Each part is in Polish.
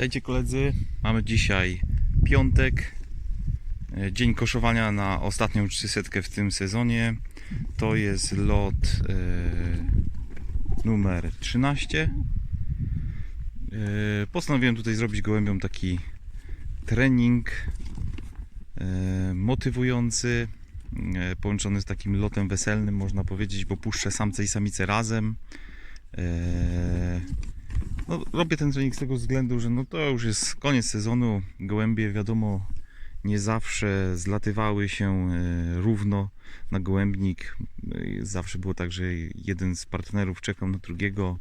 Witajcie koledzy, mamy dzisiaj piątek, e, dzień koszowania na ostatnią 300 w tym sezonie. To jest lot e, numer 13. E, postanowiłem tutaj zrobić gołębiom taki trening e, motywujący, e, połączony z takim lotem weselnym, można powiedzieć, bo puszczę samce i samice razem. E, no, robię ten trening z tego względu, że no to już jest koniec sezonu. Gołębie, wiadomo, nie zawsze zlatywały się e, równo na gołębnik. E, Zawsze było tak, że jeden z partnerów czekał na drugiego.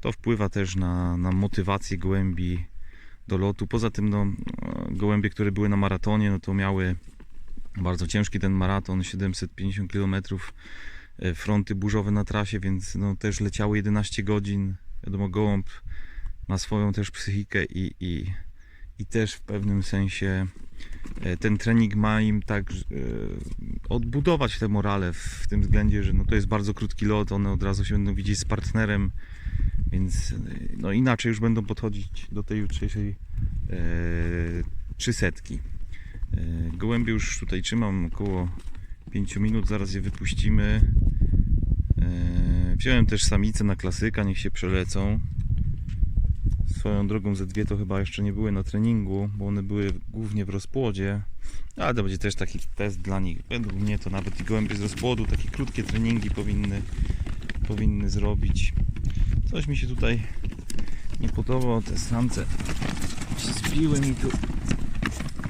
To wpływa też na, na motywację gołębi do lotu. Poza tym, no, gołębie, które były na maratonie, no to miały bardzo ciężki ten maraton, 750 km e, fronty burzowe na trasie, więc no, też leciały 11 godzin. Wiadomo, gołąb ma swoją też psychikę i, i, i też w pewnym sensie e, ten trening ma im tak e, odbudować te morale w tym względzie, że no to jest bardzo krótki lot, one od razu się będą widzieć z partnerem, więc e, no inaczej już będą podchodzić do tej jutrzejszej trzysetki. Gołębie już tutaj trzymam około 5 minut, zaraz je wypuścimy. Wziąłem też samice na klasyka, niech się przelecą. Swoją drogą ze dwie to chyba jeszcze nie były na treningu, bo one były głównie w rozpłodzie. Ale to będzie też taki test dla nich. Według mnie to nawet i gołębie z rozpłodu takie krótkie treningi powinny, powinny zrobić. Coś mi się tutaj nie podoba. Te samce się zbiły mi tu.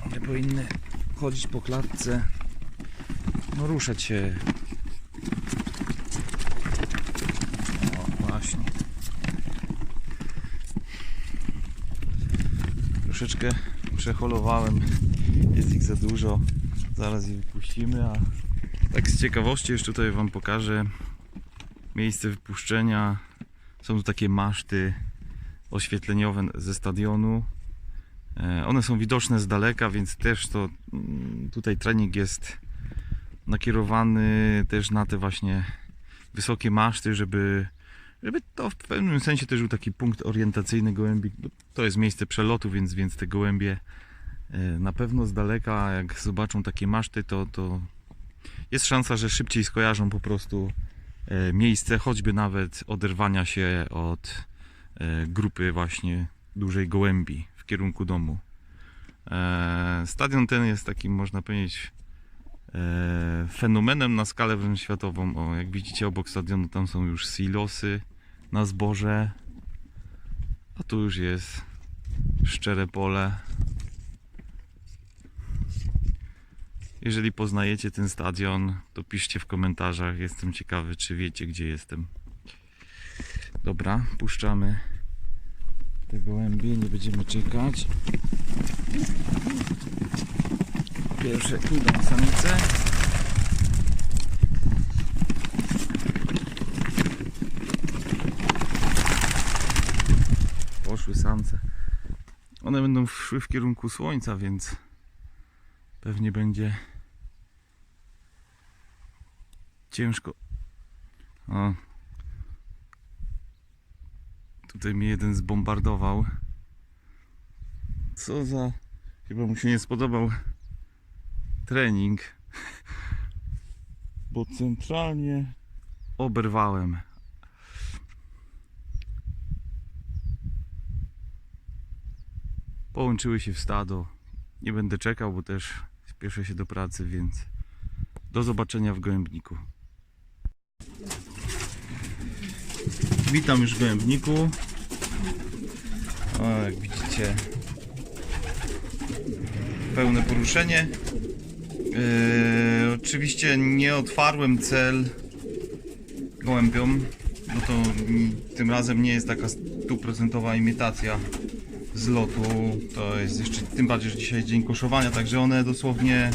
One powinny chodzić po klatce. No ruszać się. O, właśnie. Troszeczkę przeholowałem. Jest ich za dużo. Zaraz je wypuścimy, a tak z ciekawości jeszcze tutaj Wam pokażę miejsce wypuszczenia. Są tu takie maszty oświetleniowe ze stadionu. E, One są widoczne z daleka, więc też to mm, tutaj trening jest nakierowany też na te właśnie wysokie maszty, żeby, żeby to w pewnym sensie też był taki punkt orientacyjny gołębi. To jest miejsce przelotu, więc, więc te gołębie e, na pewno z daleka, jak zobaczą takie maszty, to, to jest szansa, że szybciej skojarzą po prostu e, miejsce, choćby nawet oderwania się od e, grupy właśnie dużej gołębi w kierunku domu. Stadion ten jest takim, można powiedzieć, fenomenem na skalę wręcz światową. O, jak widzicie obok stadionu tam są już silosy na zboże, a tu już jest szczere pole. Jeżeli poznajecie ten stadion, to piszcie w komentarzach. Jestem ciekawy, czy wiecie, gdzie jestem. Dobra, puszczamy te gołębie, nie będziemy czekać. Pierwsze idą samice. Poszły samce. One będą szły w kierunku słońca, więc pewnie będzie ciężko. O. Tutaj mnie jeden zbombardował. Co za. Chyba mu się nie spodobał trening. Bo centralnie oberwałem. Połączyły się w stado. Nie będę czekał, bo też spieszę się do pracy, więc do zobaczenia w gołębniku. Witam już w gołębniku. O, jak widzicie, pełne poruszenie. Yy, oczywiście nie otwarłem cel gołębiom, bo to tym razem nie jest taka stuprocentowa imitacja z lotu. To jest jeszcze tym bardziej, że dzisiaj dzień koszowania, także one dosłownie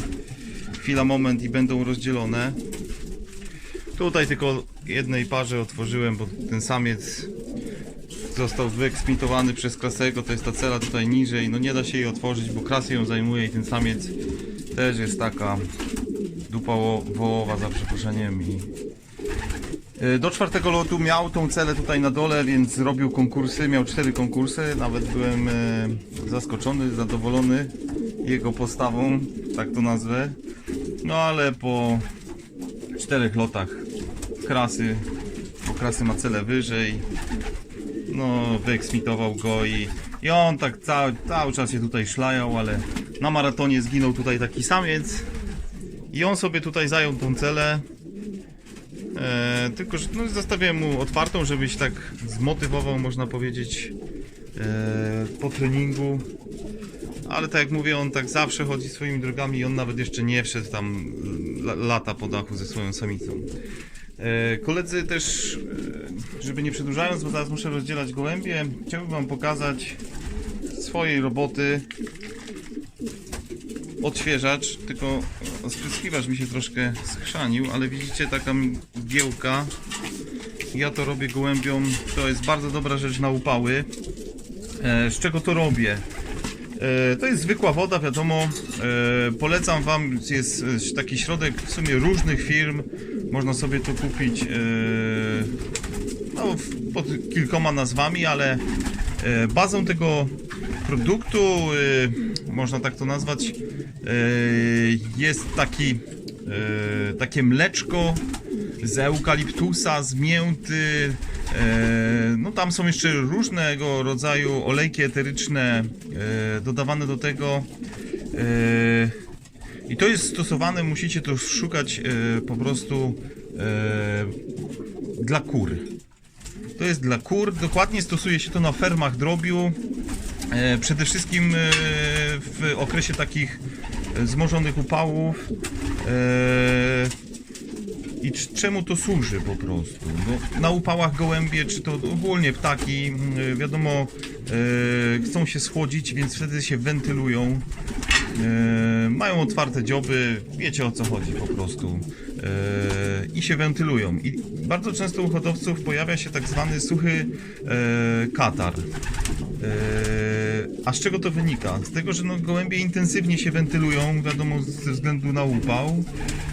chwila, moment i będą rozdzielone. Tutaj tylko jednej parze otworzyłem, bo ten samiec został wyeksmitowany przez Krasego, to jest ta cela tutaj niżej, no nie da się jej otworzyć, bo Krasy ją zajmuje i ten samiec też jest taka dupa wo- wołowa za przeproszeniem i E, Do czwartego lotu miał tą celę tutaj na dole, więc robił konkursy, miał cztery konkursy, nawet byłem e, zaskoczony, zadowolony jego postawą, tak to nazwę. No ale po czterech lotach krasy, bo krasy ma celę wyżej, no wyeksmitował go i, i on tak cały, cały czas się tutaj szlajał, ale na maratonie zginął tutaj taki samiec i on sobie tutaj zajął tą celę. E, tylko, że no, zostawiłem mu otwartą, żebyś tak zmotywował, można powiedzieć, e, po treningu. Ale tak jak mówię, on tak zawsze chodzi swoimi drogami i on nawet jeszcze nie wszedł tam la, lata po dachu ze swoją samicą. E, koledzy też, e, żeby nie przedłużając, bo zaraz muszę rozdzielać gołębie, chciałbym wam pokazać swojej roboty odświeżacz, tylko spryskiwacz mi się troszkę schrzanił, ale widzicie taka mgiełka. Ja to robię gołębiom, to jest bardzo dobra rzecz na upały. E, z czego to robię? To jest zwykła woda, wiadomo. E, polecam Wam, jest taki środek w sumie różnych firm. Można sobie to kupić e, no, pod kilkoma nazwami, ale e, bazą tego produktu, można tak to nazwać, jest taki, takie mleczko z eukaliptusa, z mięty. No tam są jeszcze różnego rodzaju olejki eteryczne dodawane do tego. E, I to jest stosowane, musicie to szukać e, po prostu e, dla kur. To jest dla kur. Dokładnie stosuje się to na fermach drobiu. Przede wszystkim w okresie takich wzmożonych upałów. I czemu to służy po prostu? No, na upałach gołębie, czy to ogólnie ptaki, wiadomo, chcą się schłodzić, więc wtedy się wentylują. E, mają otwarte dzioby, wiecie o co chodzi po prostu. E, I się wentylują. I bardzo często u hodowców pojawia się tak zwany suchy e, katar. E, A z czego to wynika? Z tego, że no, gołębie intensywnie się wentylują, wiadomo, ze względu na upał.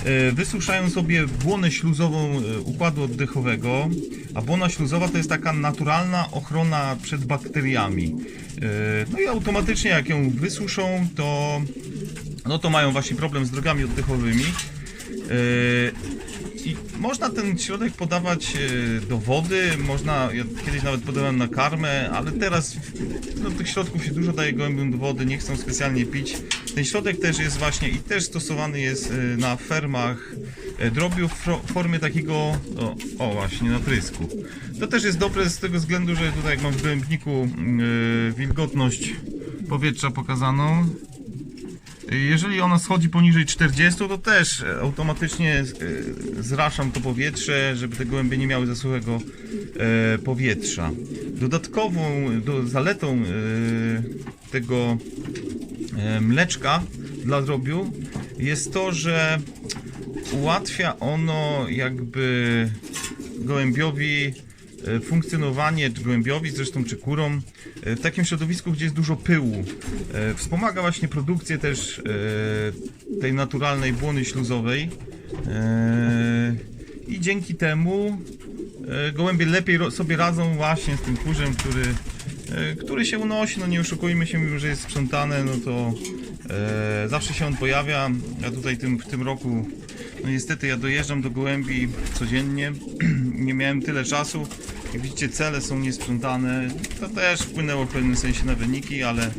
E, Wysuszają sobie błonę śluzową e, układu oddechowego, a błona śluzowa to jest taka naturalna ochrona przed bakteriami. E, No i automatycznie jak ją wysuszą, to, no to mają właśnie problem z drogami oddechowymi. I można ten środek podawać e, do wody, można, ja kiedyś nawet podałem na karmę, ale teraz no, tych środków się dużo daje gołębiom do wody, nie chcą specjalnie pić. Ten środek też jest właśnie i też stosowany jest e, na fermach e, drobiu w formie takiego, o, o właśnie, na prysku. To też jest dobre z tego względu, że tutaj jak mam w gołębniku e, wilgotność powietrza pokazaną, jeżeli ona schodzi poniżej 40, to też e, automatycznie e, zraszam to powietrze, żeby te gołębie nie miały za suchego e, powietrza. Dodatkową do, zaletą tego mleczka dla drobiu jest to, że ułatwia ono jakby gołębiowi funkcjonowanie, czy zresztą, czy kurom e, w takim środowisku, gdzie jest dużo pyłu. E, Wspomaga właśnie produkcję też e, tej naturalnej błony śluzowej E, i dzięki temu e, gołębie lepiej sobie radzą właśnie z tym kurzem, który, e, który się unosi, no nie oszukujmy się, mimo że jest sprzątane, no to e, zawsze się on pojawia. Ja tutaj tym, w tym roku, no niestety ja dojeżdżam do gołębi codziennie, nie miałem tyle czasu. Jak widzicie cele są niesprzątane, to też wpłynęło w pewnym sensie na wyniki, ale,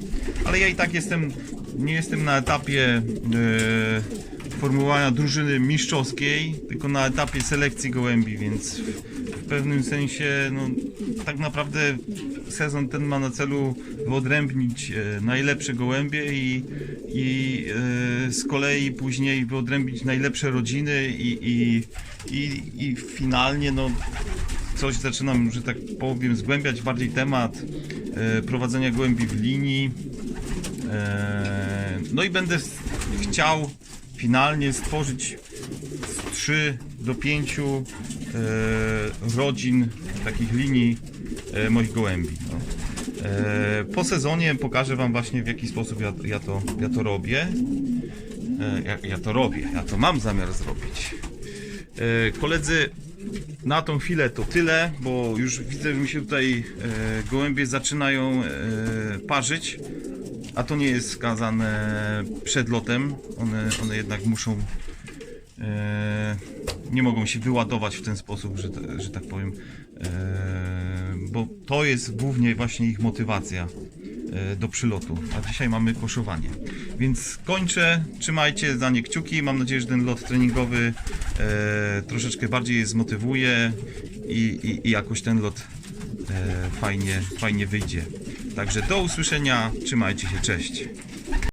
ale ja i tak jestem, nie jestem na etapie e, formułowania drużyny mistrzowskiej, tylko na etapie selekcji gołębi, więc w, w pewnym sensie no, tak naprawdę sezon ten ma na celu wyodrębnić e, najlepsze gołębie i, i e, z kolei później wyodrębnić najlepsze rodziny i, i, i, i finalnie no, coś zaczynam, że tak powiem, zgłębiać bardziej temat e, prowadzenia gołębi w linii. E, no i będę chciał finalnie stworzyć z 3 do 5 e, rodzin takich linii moich gołębi. No. Po sezonie pokażę Wam właśnie w jaki sposób ja, ja, to, ja to robię. Ja, ja to robię, ja to mam zamiar zrobić. Koledzy, na tą chwilę to tyle, bo już widzę, że mi się tutaj e, gołębie zaczynają e, parzyć, a to nie jest skazane przed lotem. One, one jednak muszą, e, nie mogą się wyładować w ten sposób, że, że tak powiem, e, bo to jest głównie właśnie ich motywacja do przylotu, a dzisiaj mamy koszowanie. Więc kończę, trzymajcie za nie kciuki, mam nadzieję, że ten lot treningowy e, troszeczkę bardziej je zmotywuje i, i, i jakoś ten lot e, fajnie, fajnie wyjdzie. Także do usłyszenia, trzymajcie się, cześć.